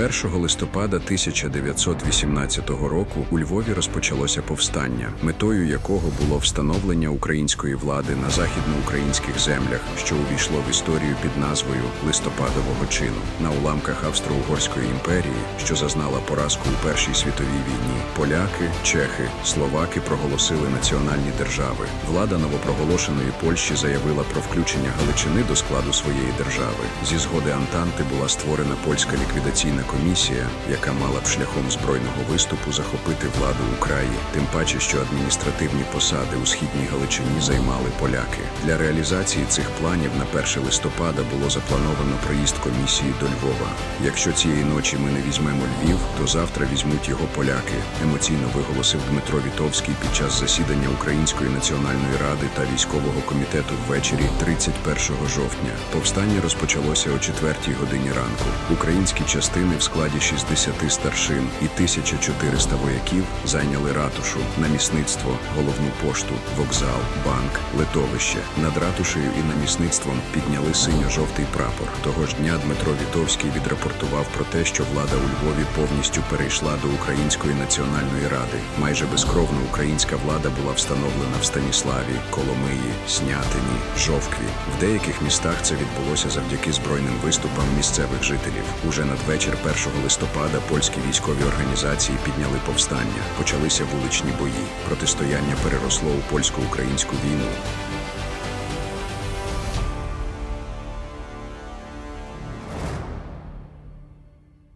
1 листопада 1918 року у Львові розпочалося повстання, метою якого було встановлення української влади на західноукраїнських землях, що увійшло в історію під назвою листопадового чину на уламках Австро-Угорської імперії, що зазнала поразку у Першій світовій війні. Поляки, чехи, словаки проголосили національні держави. Влада новопроголошеної Польщі заявила про включення Галичини до складу своєї держави. Зі згоди Антанти була створена польська ліквідаційна комісія, яка мала б шляхом збройного виступу захопити владу у краї, тим паче, що адміністративні посади у східній Галичині займали поляки. Для реалізації цих планів на 1 листопада було заплановано проїзд комісії до Львова. Якщо цієї ночі ми не візьмемо Львів, то завтра візьмуть його поляки. Емоційно виголосив Дмитро Вітовський під час засідання Української національної ради та військового комітету ввечері 31 жовтня. Повстання розпочалося о 4 годині ранку. Українські частини в складі 60 старшин і 1400 вояків зайняли ратушу, намісництво, головну пошту, вокзал, банк, литовище. Над ратушею і намісництвом підняли синьо-жовтий прапор. Того ж дня Дмитро Вітовський відрапортував про те, що влада у Львові повністю перейшла до Української національної ради. Майже безкровно українська влада була встановлена в Станіславі, Коломиї, Снятині, Жовкві. В деяких містах це відбулося завдяки збройним виступам місцевих жителів. Уже надвечір 1 листопада польські військові організації підняли повстання. Почалися вуличні бої. Протистояння переросло у польсько-українську війну.